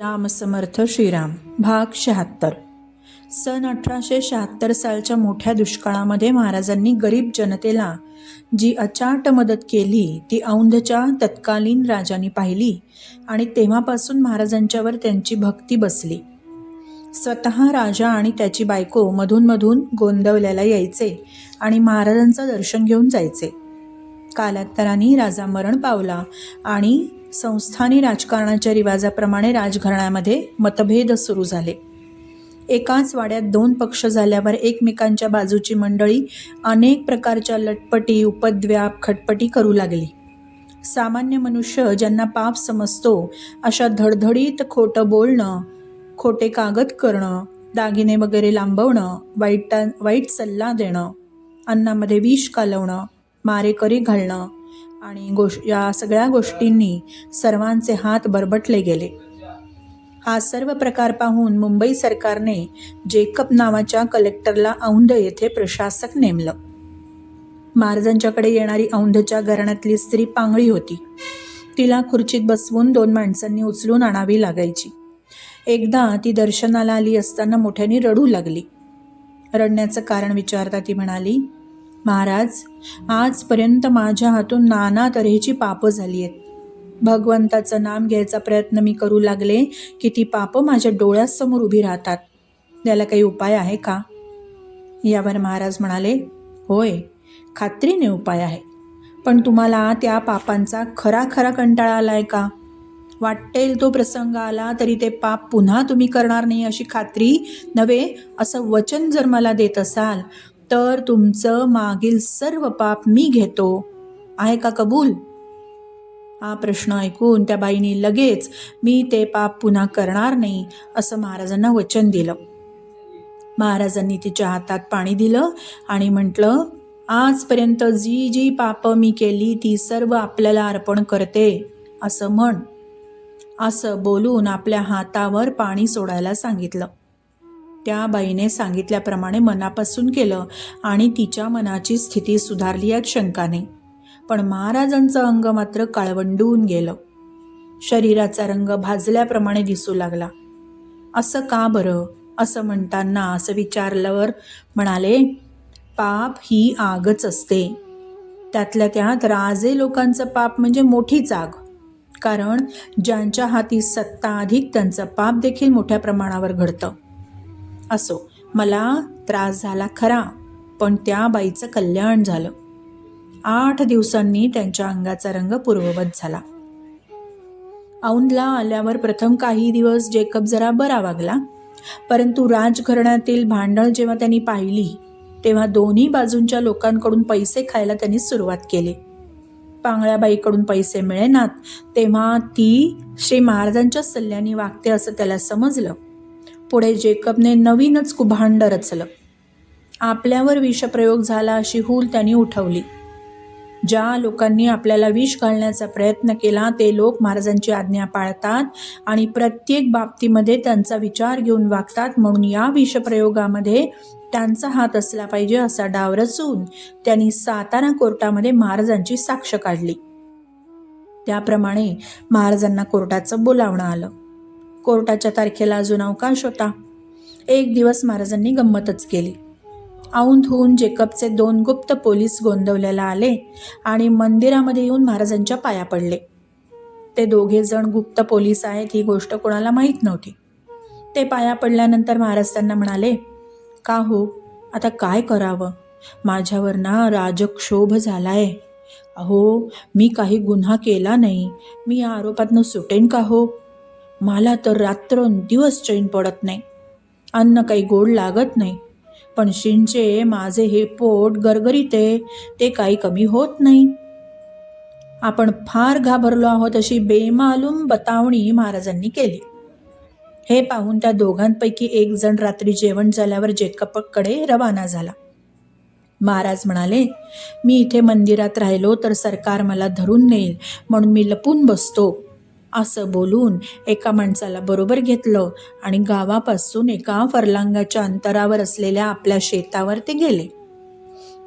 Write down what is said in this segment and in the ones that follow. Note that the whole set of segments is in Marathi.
रामसमर्थ श्रीराम. भाग शहात्तर. सन अठराशे शहात्तर सालच्या मोठ्या दुष्काळामध्ये महाराजांनी गरीब जनतेला जी अचाट मदत केली ती औंधच्या तत्कालीन राजांनी पाहिली आणि तेव्हापासून महाराजांच्यावर त्यांची भक्ती बसली. स्वतः राजा आणि त्याची बायको मधूनमधून गोंदवल्याला यायचे आणि महाराजांचं दर्शन घेऊन जायचे. कालांतराने राजा मरण पावला आणि संस्थानी राजकारणाच्या रिवाजाप्रमाणे राजघराण्यामध्ये मतभेद सुरू झाले. एकाच वाड्यात दोन पक्ष झाल्यावर एकमेकांच्या बाजूची मंडळी अनेक प्रकारच्या लटपटी उपद्व्याप खटपटी करू लागली. सामान्य मनुष्य ज्यांना पाप समजतो अशा धडधडीत खोटं बोलणं खोटे कागद करणं दागिने वगैरे लांबवणं वाईटा वाईट सल्ला देणं अन्नामध्ये विष कालवणं मारेकरी घालणं आणि गोष या सगळ्या गोष्टींनी सर्वांचे हात बरबटले गेले. हा सर्व प्रकार पाहून मुंबई सरकारने जेकब नावाच्या कलेक्टरला औंध येथे प्रशासक नेमलं. महाराजांच्याकडे येणारी औंधच्या घराण्यातली स्त्री पांगळी होती. तिला खुर्चीत बसवून दोन माणसांनी उचलून आणावी लागायची. एकदा ती दर्शनाला आली असताना मोठ्याने रडू लागली. रडण्याचं कारण विचारता ती म्हणाली महाराज आजपर्यंत माझ्या हातून नाना तऱ्हेची पापं झाली आहेत. भगवंताचं नाम घ्यायचा प्रयत्न मी करू लागले की ती पापं माझ्या डोळ्यासमोर उभी राहतात. त्याला काही उपाय आहे का? यावर महाराज म्हणाले होय खात्रीने उपाय आहे. पण तुम्हाला त्या पापांचा खरा खरा कंटाळा आला आहे का? वाटेल तो प्रसंग आला तरी ते पाप पुन्हा तुम्ही करणार नाही अशी खात्री नव्हे असं वचन जर मला देत असाल तर तुमचं मागील सर्व पाप मी घेतो. आहे का कबूल? हा प्रश्न ऐकून त्या बाईने लगेच मी ते पाप पुन्हा करणार नाही असं महाराजांना वचन दिलं. महाराजांनी तिच्या हातात पाणी दिलं आणि म्हटलं आजपर्यंत जी जी पापं मी केली ती सर्व आपल्याला अर्पण करते असं म्हण. असं बोलून आपल्या हातावर पाणी सोडायला सांगितलं. त्या बाईने सांगितल्याप्रमाणे मनापासून केलं आणि तिच्या मनाची स्थिती सुधारली यात शंका नाही पण महाराजांचं अंग मात्र काळवंडून गेलं. शरीराचा रंग भाजल्याप्रमाणे दिसू लागला. असं का बरं? असं म्हणताना असं विचारल्यावर म्हणाले पाप ही आगच असते. त्यातल्या त्यात राजे लोकांचं पाप म्हणजे मोठीच आग. कारण ज्यांच्या हाती सत्ता अधिक त्यांचं पाप देखील मोठ्या प्रमाणावर घडतं. असो. मला त्रास झाला खरा पण त्या बाईचं कल्याण झालं. आठ दिवसांनी त्यांच्या अंगाचा रंग पूर्ववत झाला. औंधला आल्यावर प्रथम काही दिवस जेकब जरा बरा वागला परंतु राजघराण्यातील भांडण जेव्हा त्यांनी पाहिली तेव्हा दोन्ही बाजूंच्या लोकांकडून पैसे खायला त्यांनी सुरुवात केली. पांगळ्याबाईकडून पैसे मिळेनात तेव्हा ती श्री महाराजांच्या सल्ल्याने वागते असं त्याला समजलं. पुढे जेकबने नवीनच कुभांड रचलं. आपल्यावर विषप्रयोग झाला अशी हूल त्यांनी उठवली. ज्या लोकांनी आपल्याला विष घालण्याचा प्रयत्न केला ते लोक महाराजांची आज्ञा पाळतात आणि प्रत्येक बाबतीमध्ये त्यांचा विचार घेऊन वागतात. म्हणून या विषप्रयोगामध्ये त्यांचा हात असला पाहिजे असा डाव रचून त्यांनी सातारा कोर्टामध्ये महाराजांची साक्ष काढली. त्याप्रमाणे महाराजांना कोर्टाचं बोलावणं आलं. कोर्टाच्या तारखेला अजून अवकाश होता. एक दिवस महाराजांनी गंमतच केली. औंध होऊन जेकबचे दोन गुप्त पोलीस गोंदवल्याला आले आणि मंदिरामध्ये येऊन महाराजांच्या पाया पडले. ते दोघे जण गुप्त पोलीस आहेत ही गोष्ट कोणाला माहीत नव्हती. ते पाया पडल्यानंतर महाराज त्यांना म्हणाले का हो? आता काय करावं? माझ्यावर ना राजक्षोभ झालाय. अहो मी काही गुन्हा केला नाही. मी या आरोपातनं सुटेन का हो? मला तर रात्रंदिवस चैन पडत नाही. अन्न काही गोड लागत नाही. पण शिंचे माझे हे पोट गरगरीते ते काही कमी होत नाही. आपण फार घाबरलो आहोत अशी बेमालूम बतावणी महाराजांनी केली. हे पाहून त्या दोघांपैकी एक जण रात्री जेवण झाल्यावर जेकपकडे रवाना झाला. महाराज म्हणाले मी इथे मंदिरात राहिलो तर सरकार मला धरून नेईल म्हणून मी लपून बसतो. असं बोलून एका माणसाला बरोबर घेतलं आणि गावापासून एका फरलांगाच्या अंतरावर असलेल्या आपल्या शेतावर ते गेले.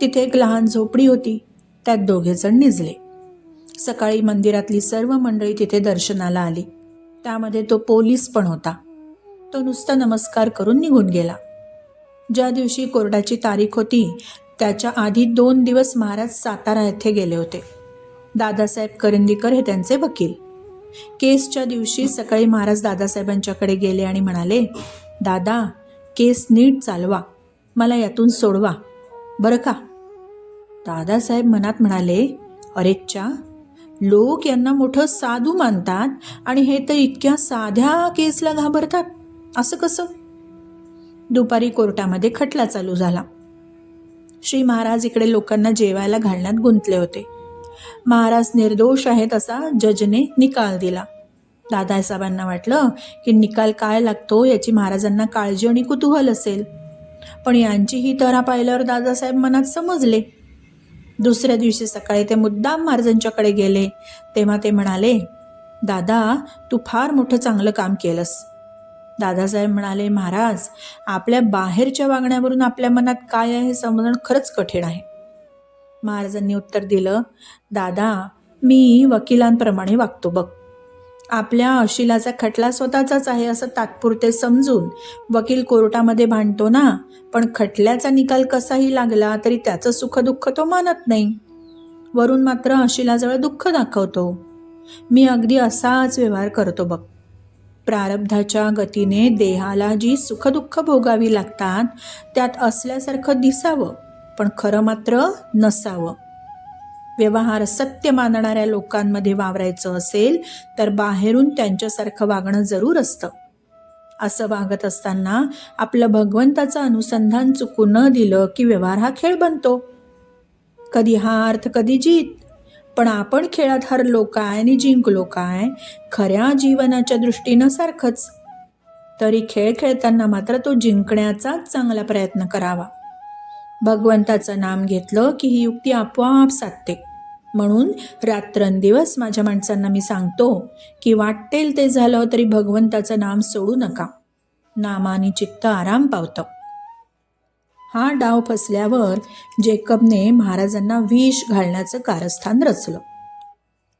तिथे एक लहान झोपडी होती. त्यात दोघेजण निजले. सकाळी मंदिरातली सर्व मंडळी तिथे दर्शनाला आली. त्यामध्ये तो पोलीस पण होता. तो नुसता नमस्कार करून निघून गेला. ज्या दिवशी कोर्टाची तारीख होती त्याच्या आधी दोन दिवस महाराज सातारा येथे गेले होते. दादासाहेब करंदीकर हे त्यांचे वकील. केसच्या दिवशी सकाळी महाराज दादासाहेबांच्याकडे गेले आणि म्हणाले दादा केस नीट चालवा. मला यातून सोडवा. बरं का? दादासाहेब मनात म्हणाले अरेच्चा लोक यांना मोठं साधू मानतात आणि हे तर इतक्या साध्या केसला घाबरतात. असं कसं? दुपारी कोर्टामध्ये खटला चालू झाला. श्री महाराज इकडे लोकांना जेवायला घालण्यात गुंतले होते. महाराज निर्दोष आहेत असा जजने निकाल दिला. दादासाहेबांना वाटलं की निकाल काय लागतो याची महाराजांना काळजी आणि कुतूहल असेल. पण यांची ही तरा पाहिल्यावर दादासाहेब मनात समजले. दुसऱ्या दिवशी सकाळी ते मुद्दाम महाराजांच्याकडे गेले. तेव्हा ते म्हणाले दादा तू फार मोठं चांगलं काम केलंस. दादासाहेब म्हणाले महाराज आपल्या बाहेरच्या वागण्यावरून आपल्या मनात काय आहे हे समजणं खरंच कठीण आहे. महाराजांनी उत्तर दिलं दादा मी वकिलांप्रमाणे वागतो बघ. आपल्या अशिलाचा खटला स्वतःचाच आहे असं तात्पुरते समजून वकील कोर्टामध्ये भांडतो ना पण खटल्याचा निकाल कसाही लागला तरी त्याचं सुखदुःख तो मानत नाही. वरून मात्र अशिलाजवळ दुःख दाखवतो. मी अगदी असाच व्यवहार करतो बघ. प्रारब्धाच्या गतीने देहाला जी सुखदुःख भोगावी लागतात त्यात असल्यासारखं दिसावं. पण खरं मात्र नसावं. व्यवहार सत्य मानणाऱ्या लोकांमध्ये वावरायचं असेल तर बाहेरून त्यांच्यासारखं वागणं जरूर असतं. असं वागत असताना आपलं भगवंताचं अनुसंधान चुकू न दिलं की व्यवहार हा खेळ बनतो. कधी हा अर्थ कधी जीत. पण आपण खेळात हरलो काय आणि जिंकलो काय खऱ्या जीवनाच्या दृष्टीनं सारखंच. तरी खेळ खेळताना मात्र तो जिंकण्याचाच चांगला प्रयत्न करावा. भगवंताचं नाम घेतलं की ही युक्ती आपोआप साधते. म्हणून रात्रंदिवस माझ्या माणसांना मी सांगतो की वाटेल ते झालं तरी भगवंताचं नाम सोडू नका. नामाने चित्त आराम पावतं. हा डाव फसल्यावर जेकबने महाराजांना विष घालण्याचं कारस्थान रचलं.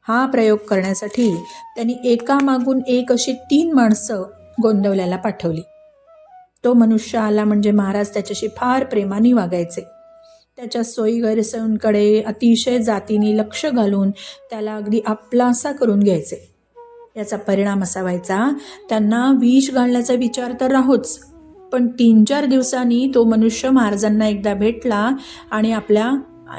हा प्रयोग करण्यासाठी त्यांनी एकामागून एक अशी तीन माणसं गोंदवल्याला पाठवली. तो मनुष्य आला म्हणजे महाराज त्याच्याशी फार प्रेमाने वागायचे. त्याच्या सोयी गैरसोयींकडे अतिशय जातीने लक्ष घालून त्याला अगदी आपलासा करून घ्यायचे. याचा परिणाम असा व्हायचा त्यांना विष घालण्याचा विचार तर राहोच पण तीन चार दिवसांनी तो मनुष्य महाराजांना एकदा भेटला आणि आपल्या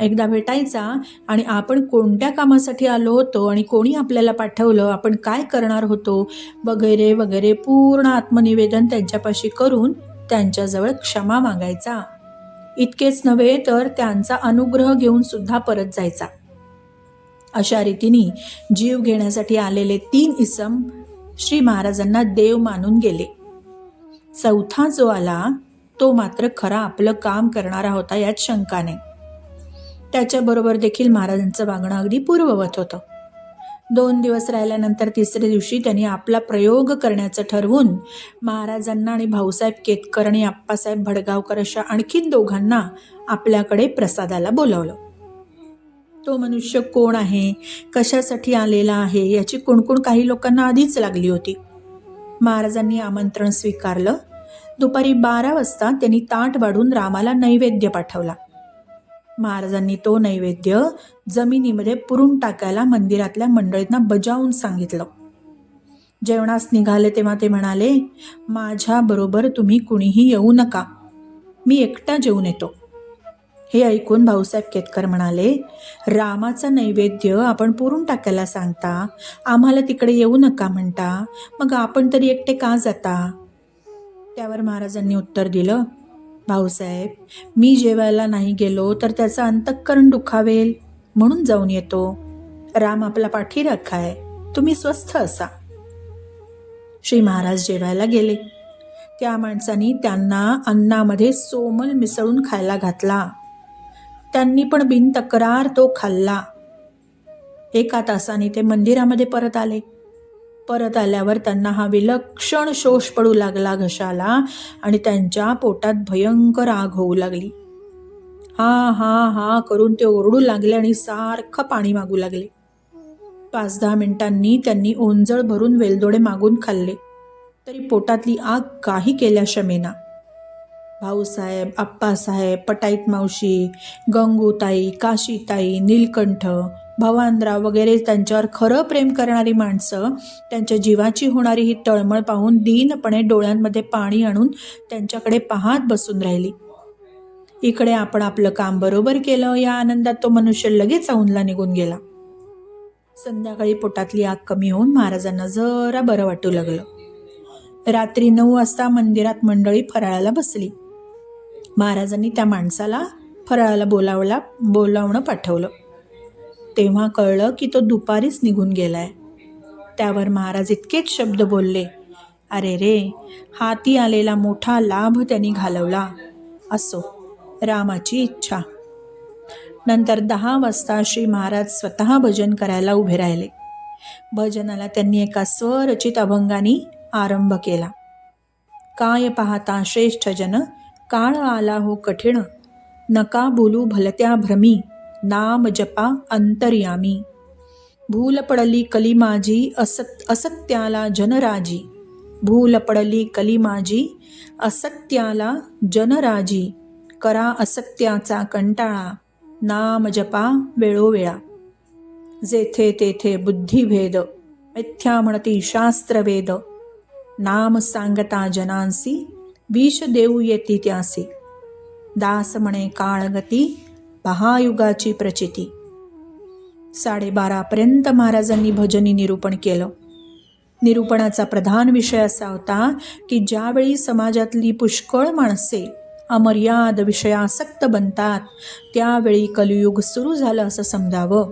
एकदा भेटायचा आणि आपण कोणत्या कामासाठी आलो होतो आणि कोणी आपल्याला पाठवलं आपण काय करणार होतो वगैरे वगैरे पूर्ण आत्मनिवेदन त्यांच्यापाशी करून त्यांच्याजवळ क्षमा मागायचा. इतकेच नव्हे तर त्यांचा अनुग्रह घेऊन सुद्धा परत जायचा. अशा रीतीने जीव घेण्यासाठी आलेले तीन इसम श्री महाराजांना देव मानून गेले. चौथा जो आला तो मात्र खरा आपलं काम करणारा होता यात शंका नाही. त्याच्याबरोबर देखील महाराजांचं वागणं अगदी पूर्ववत होतं. दोन दिवस राहिल्यानंतर तिसऱ्या दिवशी त्यांनी आपला प्रयोग करण्याचं ठरवून महाराजांना आणि भाऊसाहेब केतकर आणि आप्पासाहेब भडगावकर अशा आणखीन दोघांना आपल्याकडे प्रसादाला बोलावलं. तो मनुष्य कोण आहे? कशासाठी आलेला आहे? याची कुणकुण काही लोकांना आधीच लागली होती. महाराजांनी आमंत्रण स्वीकारलं. दुपारी बारा वाजता त्यांनी ताट वाढून रामाला नैवेद्य पाठवला. महाराजांनी तो नैवेद्य जमिनीमध्ये पुरून टाकायला मंदिरातल्या मंडळींना बजावून सांगितलं. जेवणास निघाले तेव्हा ते म्हणाले माझ्याबरोबर तुम्ही कुणीही येऊ नका. मी एकटा जेवून येतो. हे ऐकून भाऊसाहेब केतकर म्हणाले रामाचा नैवेद्य आपण पुरून टाकायला सांगता? आम्हाला तिकडे येऊ नका म्हणता? मग आपण तरी एकटे का जाता? त्यावर महाराजांनी उत्तर दिलं भाऊसाहेब मी जेवायला नाही गेलो तर त्याचं अंतःकरण दुखावेल म्हणून जाऊन येतो. राम आपला पाठीराखा आहे तुम्ही स्वस्थ असा. श्री महाराज जेवायला गेले. त्या माणसानी त्यांना अन्नामध्ये सोमल मिसळून खायला घातला. त्यांनी पण बिनतक्रार तो खाल्ला. एका तासाने ते मंदिरामध्ये परत आले. परत आल्यावर त्यांना हा विलक्षण शोष पडू लागला घशाला आणि त्यांच्या पोटात भयंकर आग होऊ लागली. हा हा हा करून ते ओरडू लागले आणि सारखं पाणी मागू लागले. पाच दहा मिनिटांनी त्यांनी ओंजळ भरून वेलदोडे मागून खाल्ले. तरी पोटातली आग काही केल्या शमेना भाऊसाहेब आप्पासाहेब पटाईत मावशी गंगूताई काशीताई नीलकंठ भवानराव वगैरे त्यांच्यावर खरं प्रेम करणारी माणसं त्यांच्या जीवाची होणारी ही तळमळ पाहून दीनपणे डोळ्यांमध्ये पाणी आणून त्यांच्याकडे पाहत बसून राहिली. इकडे आपण आपलं काम बरोबर केलं या आनंदात तो मनुष्य लगेच औंधला निघून गेला. संध्याकाळी पोटातली आग कमी होऊन महाराजांना जरा बरं वाटू लागलं. रात्री नऊ वाजता मंदिरात मंडळी फराळाला बसली. महाराजांनी त्या माणसाला फराळाला बोलावला बोलावणं पाठवलं. तेव्हा कळलं की तो दुपारीच निघून गेलाय. त्यावर महाराज इतकेच शब्द बोलले अरे रे हाती आलेला मोठा लाभ त्यांनी घालवला असो रामाची इच्छा. नंतर दहा वाजता श्री महाराज स्वतः भजन करायला उभे राहिले. भजनाला त्यांनी एका स्वरचित अभंगाने आरंभ केला. काय पाहता श्रेष्ठ जन काळ आला हो कठीण. नका बोलू भलत्या भ्रमी. नाम जपा अंतर्यामी. भूल पडली कली माझी असत असत्याला जनराजी. भूल पडली कली माझी असत्याला जनराजी. करा असत्याचा कंटाळा. नाम जपा वेळोवेळा. जेथे तेथे बुद्धिभेद. मिथ्या म्हणती शास्त्रवेद. नाम सांगता जनांसी विष देऊ येती त्यासी. दास म्हणे काळगती महायुगाची प्रचिती. साडेबारापर्यंत महाराजांनी भजनी निरूपण केलं. निरूपणाचा प्रधान विषय असा होता की ज्यावेळी समाजातली पुष्कळ माणसे अमर्याद विषयासक्त बनतात त्यावेळी कलियुग सुरू झालं असं समजावं.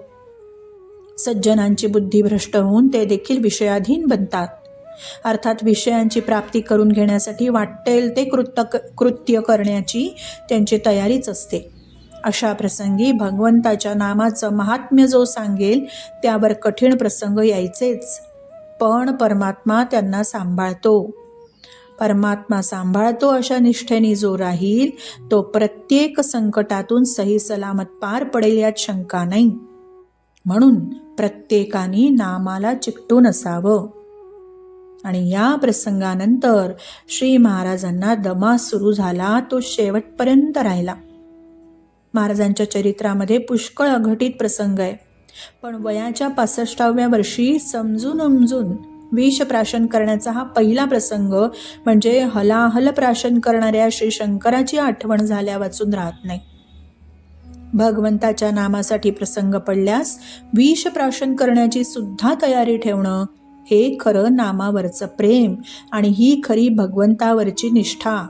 सज्जनांची बुद्धी भ्रष्ट होऊन ते देखील विषयाधीन बनतात. अर्थात विषयांची प्राप्ती करून घेण्यासाठी वाटेल ते कृत्य कृत्य करण्याची त्यांची तयारीच असते. अशा प्रसंगी भगवंताच्या नामाचं महात्म्य जो सांगेल त्यावर कठीण प्रसंग यायचेच. पण परमात्मा त्यांना सांभाळतो. परमात्मा सांभाळतो अशा निष्ठेने जो राहील तो प्रत्येक संकटातून सही सलामत पार पडेल यात शंका नाही. म्हणून प्रत्येकाने नामाला चिकटून असावं. आणि या प्रसंगानंतर श्री महाराजांना दमा सुरू झाला तो शेवटपर्यंत राहिला. महाराजांच्या चरित्रामध्ये पुष्कळ अघटित प्रसंग आहे. पण वयाच्या पासष्टाव्या वर्षी समजून उमजून विष प्राशन करण्याचा हा पहिला प्रसंग म्हणजे हलाहल प्राशन करणाऱ्या श्री शंकराची आठवण झाल्या वाचून राहत नाही. भगवंताच्या नामासाठी प्रसंग पडल्यास विष प्राशन करण्याची सुद्धा तयारी ठेवणं हे खरं नामावरचं प्रेम आणि ही खरी भगवंतावरची निष्ठा.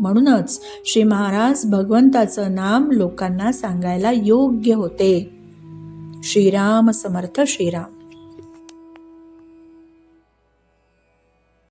म्हणूनच श्री महाराज भगवंताचं नाम लोकांना सांगायला योग्य होते. श्रीराम समर्थ श्रीराम.